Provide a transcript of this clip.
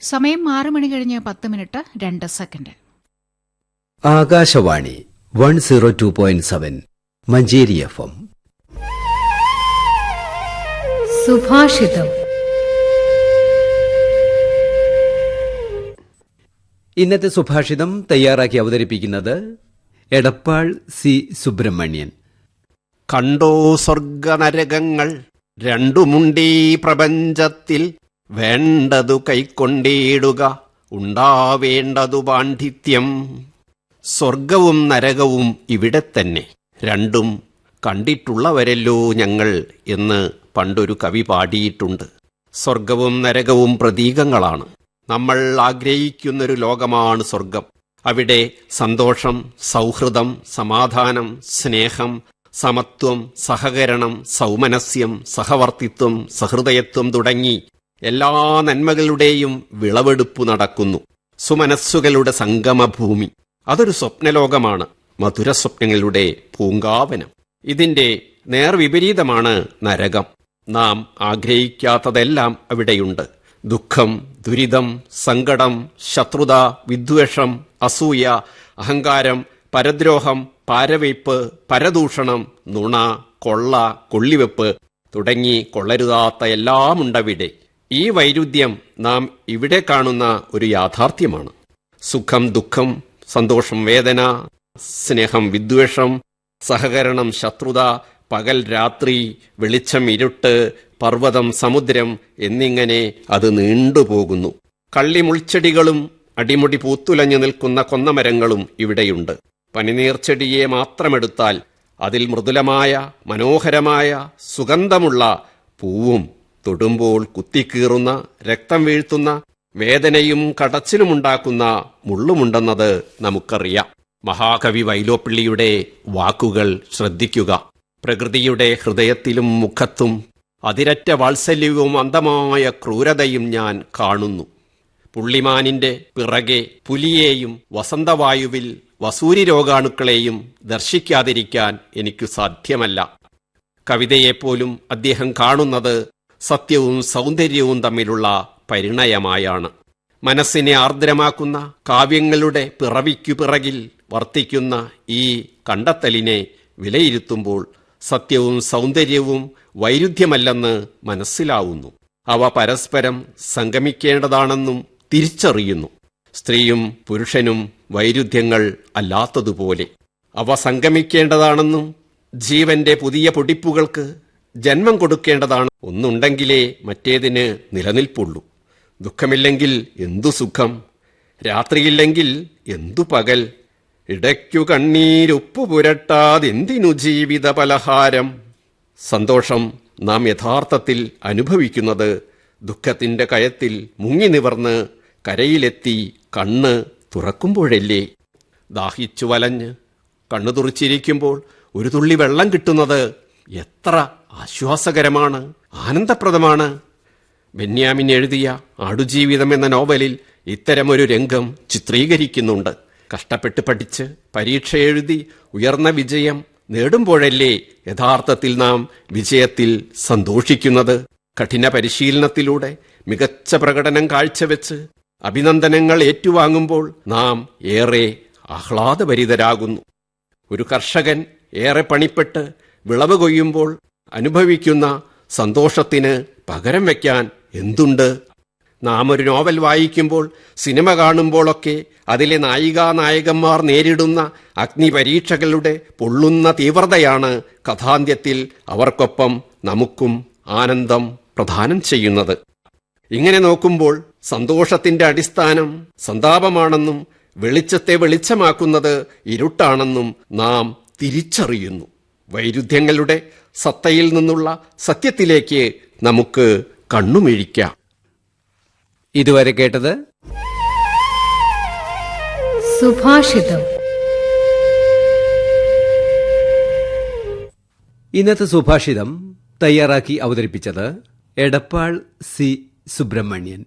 സമയം ആറ് മണി കഴിഞ്ഞ് പത്ത് മിനിറ്റ് രണ്ട് second. Akashvani one zero two point seven Manjeri F M. സുഭാഷിതം. ഇന്നത്തെ സുഭാഷിതം തയ്യാറാക്കി അവതരിപ്പിക്കുന്നത് എടപ്പാൾ സി സുബ്രഹ്മണ്യൻ. കണ്ടോ സ്വർഗനരകങ്ങൾ രണ്ടുമുണ്ടീ പ്രപഞ്ചത്തിൽ. വേണ്ടതു കൈക്കൊണ്ടിടുക ഉണ്ടാവേണ്ടതു പാണ്ഡിത്യം സ്വർഗവും നരകവും ഇവിടെ തന്നെ രണ്ടും കണ്ടിട്ടുള്ളവരല്ലോ ഞങ്ങൾ എന്ന് പണ്ടൊരു കവി പാടിയിട്ടുണ്ട്. സ്വർഗവും നരകവും പ്രതീകങ്ങളാണ്. നമ്മൾ ആഗ്രഹിക്കുന്നൊരു ലോകമാണ് സ്വർഗം അവിടെ സന്തോഷം സൗഹൃദം സമാധാനം സ്നേഹം സമത്വം സഹകരണം സൗമനസ്യം സഹവർത്തിത്വം സഹൃദയത്വം തുടങ്ങി എല്ലാ നന്മകളുടെയും വിളവെടുപ്പു നടക്കുന്നു. സുമനസ്സുകളുടെ സംഗമഭൂമി. അതൊരു സ്വപ്നലോകമാണ്. മധുര സ്വപ്നങ്ങളുടെ പൂങ്കാവനം. ഇതിന്റെ നേർവിപരീതമാണ് നരകം. നാം ആഗ്രഹിക്കാത്തതെല്ലാം അവിടെയുണ്ട്. ദുഃഖം ദുരിതം സങ്കടം ശത്രുത വിദ്വേഷം അസൂയ അഹങ്കാരം പരദ്രോഹം പാരവയ്പ് പരദൂഷണം നുണ കൊള്ള കൊള്ളിവെപ്പ് തുടങ്ങി കൊള്ളരുതാത്ത എല്ലാമുണ്ടവിടെ. ഈ വൈരുദ്ധ്യം നാം ഇവിടെ കാണുന്ന ഒരു യാഥാർത്ഥ്യമാണ്. സുഖം ദുഃഖം സന്തോഷം വേദന സ്നേഹം വിദ്വേഷം സഹകരണം ശത്രുത പകൽ രാത്രി വെളിച്ചം ഇരുട്ട് പർവതം സമുദ്രം എന്നിങ്ങനെ അത് നീണ്ടുപോകുന്നു. കള്ളിമുൾച്ചെടികളും അടിമുടി പൂത്തുലഞ്ഞു നിൽക്കുന്ന കൊന്നമരങ്ങളും ഇവിടെയുണ്ട്. പനിനീർച്ചെടിയെ മാത്രമെടുത്താൽ അതിൽ മൃദുലമായ മനോഹരമായ സുഗന്ധമുള്ള പൂവും തൊടുമ്പോൾ കുത്തിക്കീറുന്ന രക്തം വീഴ്ത്തുന്ന വേദനയും കടച്ചിലുമുണ്ടാക്കുന്ന മുള്ളുമുണ്ടെന്നത് നമുക്കറിയാം. മഹാകവി വൈലോപ്പിള്ളിയുടെ വാക്കുകൾ ശ്രദ്ധിക്കുക. പ്രകൃതിയുടെ ഹൃദയത്തിലും മുഖത്തും അതിരറ്റ വാത്സല്യവും അന്തമായ ക്രൂരതയും ഞാൻ കാണുന്നു. പുള്ളിമാനിന്റെ പിറകെ പുലിയെയും വസന്തവായുവിൽ വസൂരി രോഗാണുക്കളെയും ദർശിക്കാതിരിക്കാൻ എനിക്കു സാധ്യമല്ല. കവിതയെപ്പോലും അദ്ദേഹം കാണുന്നത് സത്യവും സൗന്ദര്യവും തമ്മിലുള്ള പരിണയമായാണ്. മനസ്സിനെ ആർദ്രമാക്കുന്ന കാവ്യങ്ങളുടെ പിറവിക്കു പിറകിൽ വർത്തിക്കുന്ന ഈ കണ്ടെത്തലിനെ വിലയിരുത്തുമ്പോൾ സത്യവും സൗന്ദര്യവും വൈരുദ്ധ്യമല്ലെന്ന് മനസ്സിലാവുന്നു. അവ പരസ്പരം സംഗമിക്കേണ്ടതാണെന്നും തിരിച്ചറിയുന്നു. സ്ത്രീയും പുരുഷനും വൈരുദ്ധ്യങ്ങൾ അല്ലാത്തതുപോലെ അവ സംഗമിക്കേണ്ടതാണെന്നും ജീവന്റെ പുതിയ പൊടിപ്പുകൾക്ക് ജന്മം കൊടുക്കേണ്ടതാണ്. ഒന്നുണ്ടെങ്കിലേ മറ്റേതിന് നിലനിൽപ്പുള്ളൂ. ദുഃഖമില്ലെങ്കിൽ എന്തു സുഖം? രാത്രിയില്ലെങ്കിൽ എന്തു പകൽ? ഇടയ്ക്കു കണ്ണീരുപ്പു പുരട്ടാതെന്തിനു ജീവിത പലഹാരം? സന്തോഷം നാം യഥാർത്ഥത്തിൽ അനുഭവിക്കുന്നത് ദുഃഖത്തിന്റെ കയത്തിൽ മുങ്ങി നിവർന്ന് കരയിലെത്തി കണ്ണ് തുറക്കുമ്പോഴല്ലേ? ദാഹിച്ചു വലഞ്ഞ് കണ്ണു തുറിച്ചിരിക്കുമ്പോൾ ഒരു തുള്ളി വെള്ളം കിട്ടുന്നത് എത്ര ആശ്വാസകരമാണ് ആനന്ദപ്രദമാണ്. ബെന്യാമിൻ എഴുതിയ ആടുജീവിതം എന്ന നോവലിൽ ഇത്തരമൊരു രംഗം ചിത്രീകരിക്കുന്നുണ്ട്. കഷ്ടപ്പെട്ട് പഠിച്ച് പരീക്ഷ എഴുതി ഉയർന്ന വിജയം നേടുമ്പോഴല്ലേ യഥാർത്ഥത്തിൽ നാം വിജയത്തിൽ സന്തോഷിക്കുന്നത്? കഠിന പരിശീലനത്തിലൂടെ മികച്ച പ്രകടനം കാഴ്ചവെച്ച് അഭിനന്ദനങ്ങൾ ഏറ്റുവാങ്ങുമ്പോൾ നാം ഏറെ ആഹ്ലാദഭരിതരാകുന്നു. ഒരു കർഷകൻ ഏറെ പണിപ്പെട്ട് വിളവ് കൊയ്യുമ്പോൾ അനുഭവിക്കുന്ന സന്തോഷത്തിന് പകരം വയ്ക്കാൻ എന്തുണ്ട്? നാം ഒരു നോവൽ വായിക്കുമ്പോൾ സിനിമ കാണുമ്പോഴൊക്കെ അതിലെ നായികാ നായകന്മാർ നേരിടുന്ന അഗ്നിപരീക്ഷകളുടെ പൊള്ളുന്ന തീവ്രതയാണ് കഥാന്ത്യത്തിൽ അവർക്കൊപ്പം നമുക്കും ആനന്ദം പ്രദാനം ചെയ്യുന്നത്. ഇങ്ങനെ നോക്കുമ്പോൾ സന്തോഷത്തിന്റെ അടിസ്ഥാനം സന്താപമാണെന്നും വെളിച്ചത്തെ വെളിച്ചമാക്കുന്നത് ഇരുട്ടാണെന്നും നാം തിരിച്ചറിയുന്നു. വൈരുദ്ധ്യങ്ങളുടെ സത്തയിൽ നിന്നുള്ള സത്യത്തിലേക്ക് നമുക്ക് കണ്ണുമിഴിക്കാം. ഇതുവരെ കേട്ടത്? സുഭാഷിതം. ഇന്നത്തെ സുഭാഷിതം തയ്യാറാക്കി അവതരിപ്പിച്ചത് എടപ്പാൾ സി സുബ്രഹ്മണ്യൻ.